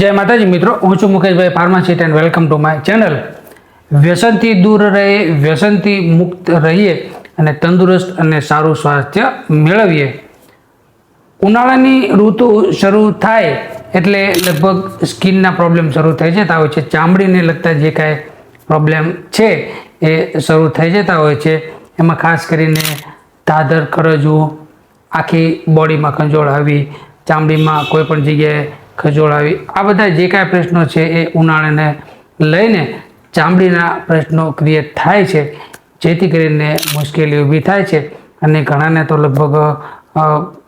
જય માતાજી, મિત્રો. હું છું મુકેશભાઈ pharmacist and welcome to my channel વ્યસનથી દૂર રહે, વ્યસનથી મુક્ત રહીએ અને તંદુરસ્ત અને સારું સ્વાસ્થ્ય મેળવીએ. ઉનાળાની ઋતુ શરૂ થાય એટલે લગભગ સ્કિનના પ્રોબ્લેમ શરૂ થઈ જતા હોય છે, ચામડીને લગતા જે કાંઈ પ્રોબ્લેમ છે એ શરૂ થઈ જતા હોય છે. એમાં ખાસ કરીને દાદર ખરજવું આખી બોડીમાં ખંજોળ આવી, ચામડીમાં કોઈ પણ જગ્યાએ ખંજોળ આવી આ બધા જે કાંઈ પ્રશ્નો છે એ ઉનાળાને લઈને ચામડીના પ્રશ્નો ક્રિએટ થાય છે, જેથી કરીને મુશ્કેલી ઊભી થાય છે અને ઘણાને તો લગભગ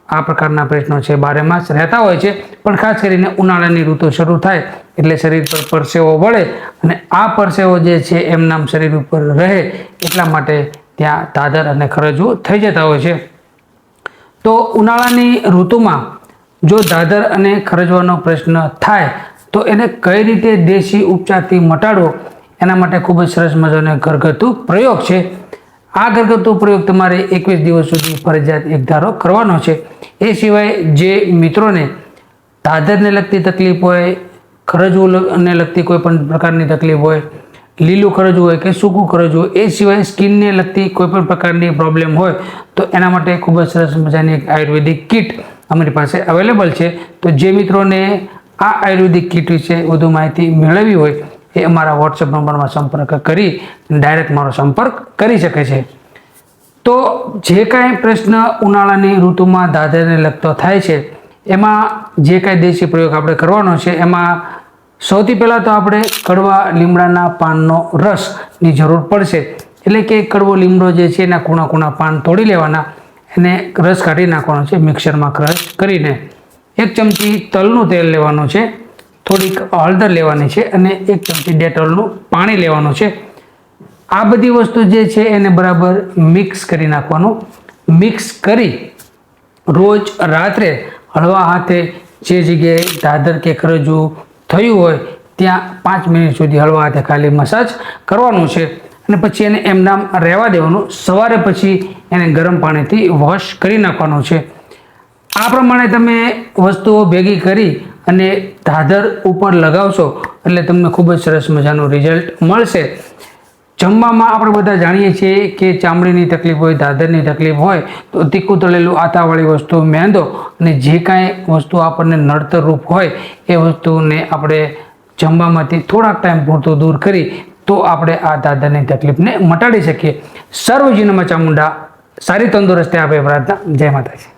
આ પ્રકારના પ્રશ્નો છે બારે માસ રહેતા હોય છે. પણ ખાસ કરીને ઉનાળાની ઋતુ શરૂ થાય એટલે શરીર પર પરસેવો વળે અને આ પરસેવો જે છે એમનામ શરીર ઉપર રહે એટલા માટે ત્યાં દાદર અને ખરજવું થઈ જતા હોય છે. તો ઉનાળાની ઋતુમાં જો દાદર અને ખરજવાનો પ્રશ્ન થાય, તો એને કઈ રીતે દેશી ઉપચારથી મટાડવો? એના માટે ખૂબ જ સરસ મજાનો ઘરગથ્થુ પ્રયોગ છે. આ ઘરગથ્થુ પ્રયોગ તમારે એકવીસ દિવસ સુધી ફરજિયાત એક ધારો કરવાનો છે. એ સિવાય જે મિત્રોને દાદરને લગતી તકલીફ હોય ખરજવુંને લગતી કોઈ પણ પ્રકારની તકલીફ હોય લીલું કરજવું હોય કે સૂકું કરજવું હોય, એ સિવાય સ્કિનને લગતી કોઈપણ પ્રકારની પ્રોબ્લેમ હોય, તો એના માટે ખૂબ જ સરસ મજાની એક આયુર્વેદિક કિટ અમારી પાસે અવેલેબલ છે. તો જે મિત્રોને આ આયુર્વેદિક કિટ વિશે વધુ માહિતી મેળવવી હોય, એ અમારા વોટ્સએપ નંબરમાં સંપર્ક કરી ડાયરેક્ટ મારો સંપર્ક કરી શકે છે. તો જે કાંઈ પ્રશ્ન ઉનાળાની ઋતુમાં દાદરને લગતો થાય છે, એમાં જે કાંઈ દેશી પ્રયોગ આપણે કરવાનો છે, એમાં સૌથી પહેલાં તો આપણે કડવા લીમડાના પાનનો રસની જરૂર પડશે. એટલે કે કડવો લીમડો જે છે એના કૂણા કૂણા પાન તોડી લેવાના. એને રસ કાઢી નાખવાનો છે, મિક્સરમાં ક્રશ કરીને. એક ચમચી તલનું તેલ લેવાનું છે, થોડીક હળદર લેવાની છે અને એક ચમચી ડેટોલનું પાણી લેવાનું છે. આ બધી વસ્તુ જે છે એને બરાબર મિક્સ કરી નાખવાનું. મિક્સ કરી રોજ રાત્રે હળવા હાથે જે જગ્યાએ દાદર કે ખરજવું થયું હોય, ત્યાં પાંચ મિનિટ સુધી હળવા હાથે ખાલી મસાજ કરવાનું છે. અને પછી એને એમનામ રહેવા દેવાનું. સવારે પછી એને ગરમ પાણીથી વોશ કરી નાખવાનું છે. આ પ્રમાણે તમે વસ્તુઓ ભેગી કરી અને ધાધર ઉપર લગાવશો એટલે તમને ખૂબ જ સરસ મજાનું રિઝલ્ટ મળશે. જમવામાં આપણે બધા જાણીએ છીએ કે ચામડીની તકલીફ હોય, દાદરની તકલીફ હોય, તો તીખું તળેલું આથાવાળી વસ્તુ, મેંદો અને જે કાંઈ વસ્તુ આપણને નડતરરૂપ હોય, એ વસ્તુને આપણે જમવામાંથી થોડાક ટાઈમ પૂરતો દૂર કરી, તો આપણે આ દાદરની તકલીફને મટાડી શકીએ. સર્વજીનમાં ચામુંડા સારી તંદુરસ્તી આપે પ્રાર્થના. જય માતાજી.